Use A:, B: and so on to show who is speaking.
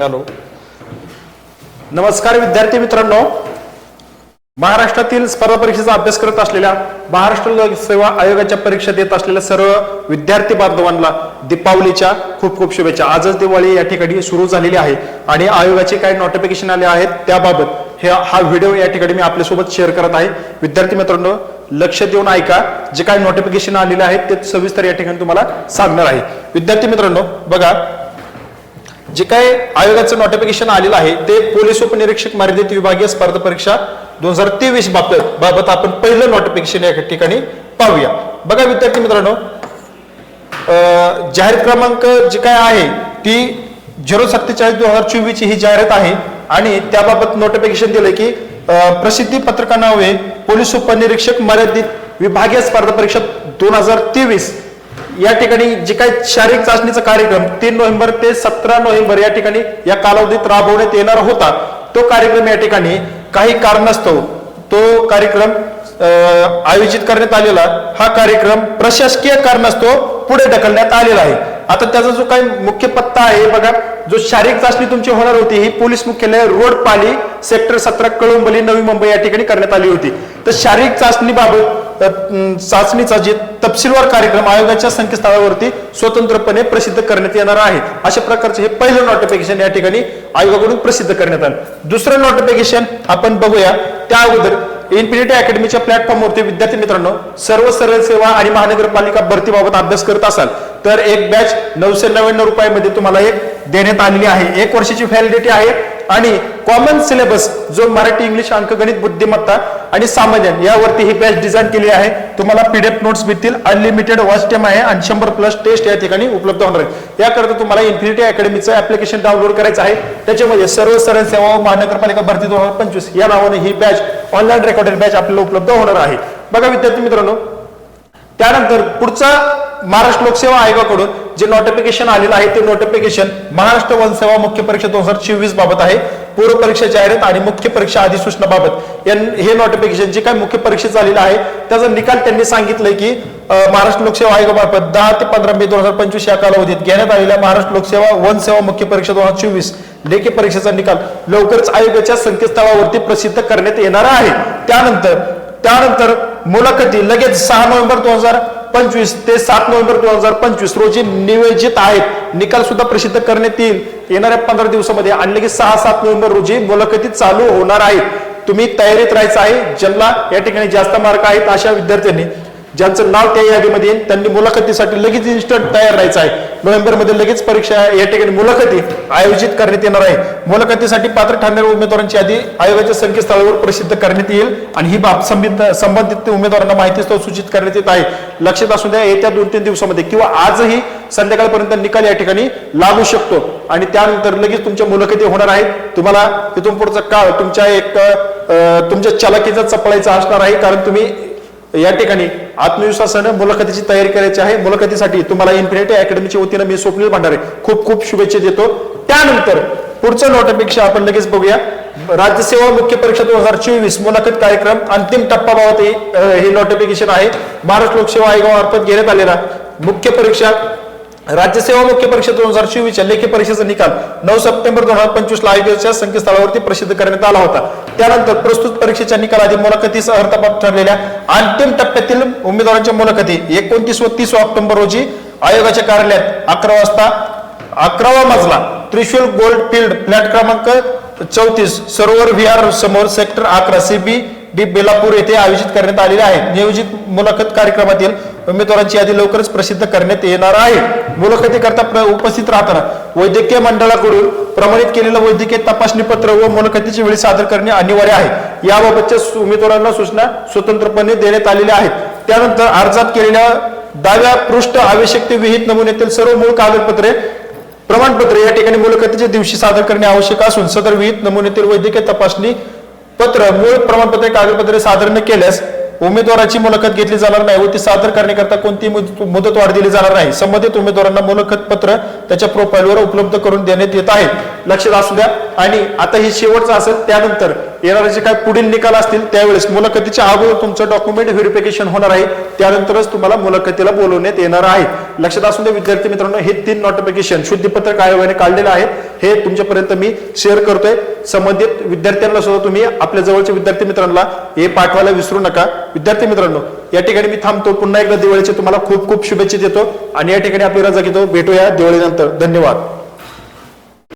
A: Hello नमस्कार विद्यार्थी मित्रांनो. महाराष्ट्रातील स्पर्धा परीक्षेचा अभ्यास करत असलेल्या महाराष्ट्र लोकसेवा आयोगाच्या परीक्षा देत असलेल्या सर्व विद्यार्थी बांधवांना दीपावलीच्या खूप खूप शुभेच्छा. आजच दिवाळी या ठिकाणी सुरू झालेली आहे आणि आयोगाचे काही नोटिफिकेशन आले आहेत. त्याबाबत हे हा व्हिडिओ या ठिकाणी मी आपल्यासोबत शेअर करत आहे. विद्यार्थी मित्रांनो लक्ष देऊन ऐका. जे काही नोटिफिकेशन आलेले आहेत ते सविस्तर या ठिकाणी तुम्हाला सांगणार आहे. विद्यार्थी मित्रांनो बघा जे काय आयोगाचं नोटिफिकेशन आलेलं आहे ते पोलीस उपनिरीक्षक मर्यादित विभागीय स्पर्धा परीक्षा दोन हजार तेवीस बाबत बाबत आपण पहिलं नोटिफिकेशन या ठिकाणी पाहूया. बघा विद्यार्थी मित्रांनो अं, जाहीर क्रमांक जी काय आहे ती झिरो सत्तेचाळीस दोन हजार चोवीस ही जाहिरात आहे आणि त्याबाबत नोटिफिकेशन दिलंय की प्रसिद्धी पत्रकानावे पोलीस उपनिरीक्षक मर्यादित विभागीय स्पर्धा परीक्षा दोन हजार तेवीस या ठिकाणी जे काही शारीरिक चाचणीचा कार्यक्रम तीन नोव्हेंबर ते सतरा नोव्हेंबर या ठिकाणी या कालावधीत राबवण्यात येणार होता. तो कार्यक्रम या ठिकाणी काही कारणास्तव तो कार्यक्रम अं, आयोजित करण्यात आलेला हा कार्यक्रम प्रशासकीय कारणास्तव पुढे ढकलण्यात आलेला आहे. आता त्याचा जो काही मुख्य पत्ता आहे बघा जो शारीरिक चाचणी तुमची होणार होती ही पोलीस मुख्यालय रोड पाली सेक्टर सतरा कळंबली नवी मुंबई या ठिकाणी करण्यात आली होती. तर शारीरिक चाचणीबाबत चाचणीचा जे तपशीलवार कार्यक्रम आयोगाच्या संकेतस्थळावरती स्वतंत्रपणे प्रसिद्ध करण्यात येणार आहे. अशा प्रकारचे हे पहिलं नोटिफिकेशन या ठिकाणी आयोगाकडून प्रसिद्ध करण्यात आलं. दुसरं नोटिफिकेशन आपण बघूया. त्या अगोदर इन्फिनिटी अकॅडमीच्या प्लॅटफॉर्मवरती विद्यार्थी मित्रांनो सर्व सरळ सेवा आणि महानगरपालिका भरतीबाबत अभ्यास करत असाल तर एक बॅच नऊशे नव्याण्णव रुपयामध्ये तुम्हाला एक देण्यात आलेली आहे. एक वर्षाची व्हॅलिडिटी आहे. आणि कॉमन सिलेबस जो मराठी इंग्लिश अंकगणित बुद्धिमत्ता आणि सामान्य यावरती ही बॅच डिझाईन केली आहे. तुम्हाला पीडीएफ नोट्स मिळतील अनलिमिटेड वॉच टाइम आहे आणि शंभर प्लस टेस्ट या ठिकाणी उपलब्ध होणार आहे याकरता तुम्हाला इन्फिनिटी अकॅडमीचं ऍप्लिकेशन डाउनलोड करायचं आहे. त्याच्यामध्ये सर्व सरळ सेवा महानगरपालिका भरती दोन हजार पंचवीस या नावाने ही बॅच ऑनलाईन रेकॉर्डेड बॅच आपल्याला उपलब्ध होणार आहे. बघा विद्यार्थी मित्रांनो त्यानंतर पुढचा महाराष्ट्र लोकसेवा आयोगाकडून जे नोटिफिकेशन आलेलं आहे ते नोटिफिकेशन महाराष्ट्र वन सेवा मुख्य परीक्षा दोन हजार चोवीस बाबत आहे. पूर्व परीक्षा जाहिरात आणि मुख्य परीक्षा अधिसूचना बाबत. हे नोटिफिकेशन जे काही मुख्य परीक्षा आलेलं आहे त्याचा निकाल त्यांनी सांगितलंय की महाराष्ट्र लोकसेवा आयोगामार्फत दहा ते पंधरा मे दोन हजार पंचवीस या कालावधीत घेण्यात आलेल्या महाराष्ट्र लोकसेवा वन सेवा मुख्य परीक्षा दोन हजार चोवीस लेखी परीक्षेचा निकाल लवकरच आयोगाच्या संकेतस्थळावरती प्रसिद्ध करण्यात येणार आहे. त्यानंतर त्यानंतर मुलाखती लगेच सहा नोव्हेंबर दोन हजार पंचवीस ते सात नोव्हेंबर दोन हजार पंचवीस रोजी नियोजित आहेत. निकाल सुद्धा प्रसिद्ध करण्यात येईल. येणाऱ्या पंधरा दिवसामध्ये आणि लगेच सहा सात नोव्हेंबर रोजी मुलाखती चालू होणार आहेत. तुम्ही तयारीत राहायचं आहे. ज्यांना या ठिकाणी जास्त मार्क आहेत अशा विद्यार्थ्यांनी ज्यांचं नाव त्या यादीमध्ये येईल त्यांनी मुलाखतीसाठी लगेच इन्स्टंट तयार राहायचं आहे. नोव्हेंबरमध्ये लगेच परीक्षा या ठिकाणी मुलाखती आयोजित करण्यात येणार आहे. मुलाखतीसाठी पात्र ठरणाऱ्या उमेदवारांची यादी आयोगाच्या संकेतस्थळावर प्रसिद्ध करण्यात येईल आणि ही बाब संबंधित संबंधित उमेदवारांना माहिती सूचित करण्यात येत आहे. लक्षात असू द्या येत्या दोन तीन दिवसामध्ये किंवा आजही संध्याकाळपर्यंत निकाल या ठिकाणी लागू शकतो. आणि त्यानंतर लगेच तुमच्या मुलाखती होणार आहेत. तुम्हाला तिथून पुढचा काळ तुमच्या एक तुमच्या चलाकीचा चपळायचा असणार आहे. कारण तुम्ही या ठिकाणी आत्मविश्वासानं मुलाखतीची तयारी करायची आहे. मुलाखतीसाठी तुम्हाला इन्फिनिटी अकॅडमीच्या वतीनं मी स्वप्नील भांडारे खूप खूप शुभेच्छा देतो. त्यानंतर पुढचं नोटिफिकेशन आपण लगेच बघूया. राज्यसेवा मुख्य परीक्षा दोन हजार चोवीस मुलाखत कार्यक्रम अंतिम टप्पाबाबत हे हे नोटिफिकेशन आहे. महाराष्ट्र लोकसेवा आयोगामार्फत घेण्यात आलेला मुख्य परीक्षा राज्यसेवा मुख्य परीक्षा दोन हजार चोवीसच्या लेखी परीक्षेचा निकाल नऊ सप्टेंबर दोन हजार पंचवीस ला आयोगाच्या संकेतस्थळावरती प्रसिद्ध करण्यात आला होता. त्यानंतर प्रस्तुत परीक्षेच्या निकालाआधी मुलाखतीसह अर्थपात ठरलेल्या अंतिम टप्प्यातील उमेदवारांच्या मुलाखती एकोणतीस व तीस ऑक्टोबर रोजी आयोगाच्या कार्यालयात अकरा वाजता अकरावा मजला त्रिशूल गोल्ड फील्ड फ्लॅट क्रमांक चौतीस सरोवर विहार समोर सेक्टर अकरा सीबी डी बेलापूर येथे आयोजित करण्यात आलेले आहे. नियोजित मुलाखत कार्यक्रमातील उमेदवारांची यादी लवकरच प्रसिद्ध करण्यात येणार आहे. मुलाखतीकरता करता उपस्थित राहताना वैद्यकीय मंडळाकडून प्रमाणित केलेलं वैद्यकीय तपासणी पत्र व मुलाखतीची वेळी सादर करणे अनिवार्य आहे. याबाबतच्या उमेदवारांना सूचना स्वतंत्रपणे देण्यात आलेल्या आहेत. त्यानंतर अर्जात केलेल्या दाव्या पृष्ठ आवश्यकते विहित नमुन्यातील सर्व मूळ कागदपत्रे प्रमाणपत्र या ठिकाणी मुलाखतीच्या दिवशी सादर करणे आवश्यक असून सदर विहित नमुन्यातील वैद्यकीय तपासणी पत्र मूळ प्रमाणपत्रे कागदपत्रे सादर न केल्यास उमेदवाराची मुलाखत घेतली जाणार नाही व ती सादर करण्याकरता कोणती मुदतवाढ दिली जाणार नाही. संबंधित उमेदवारांना मुलाखत पत्र त्याच्या प्रोफाईलवर उपलब्ध करून देण्यात येत आहे. लक्षात असू द्या. आणि आता हे शेवटचं असेल त्यानंतर येणारे जे काय पुढील निकाल असतील त्यावेळेस मुलाखतीच्या अगोदर तुमचं डॉक्युमेंट व्हेरिफिकेशन होणार आहे. त्यानंतरच तुम्हाला मुलाखतीला बोलवण्यात येणार आहे. लक्षात असून दे विद्यार्थी मित्रांनो हे तीन नोटिफिकेशन शुद्धीपत्रक आयोगाने काढलेलं आहे हे तुमच्यापर्यंत मी शेअर करतोय. संबंधित विद्यार्थ्यांना सुद्धा तुम्ही आपल्या जवळच्या विद्यार्थी मित्रांना हे पाठवायला विसरू नका. विद्यार्थी मित्रांनो या ठिकाणी मी थांबतो. पुन्हा एकदा दिवाळीची तुम्हाला खूप खूप शुभेच्छा देतो. आणि या ठिकाणी आपली रजा घेतो. भेटूया दिवाळीनंतर. धन्यवाद.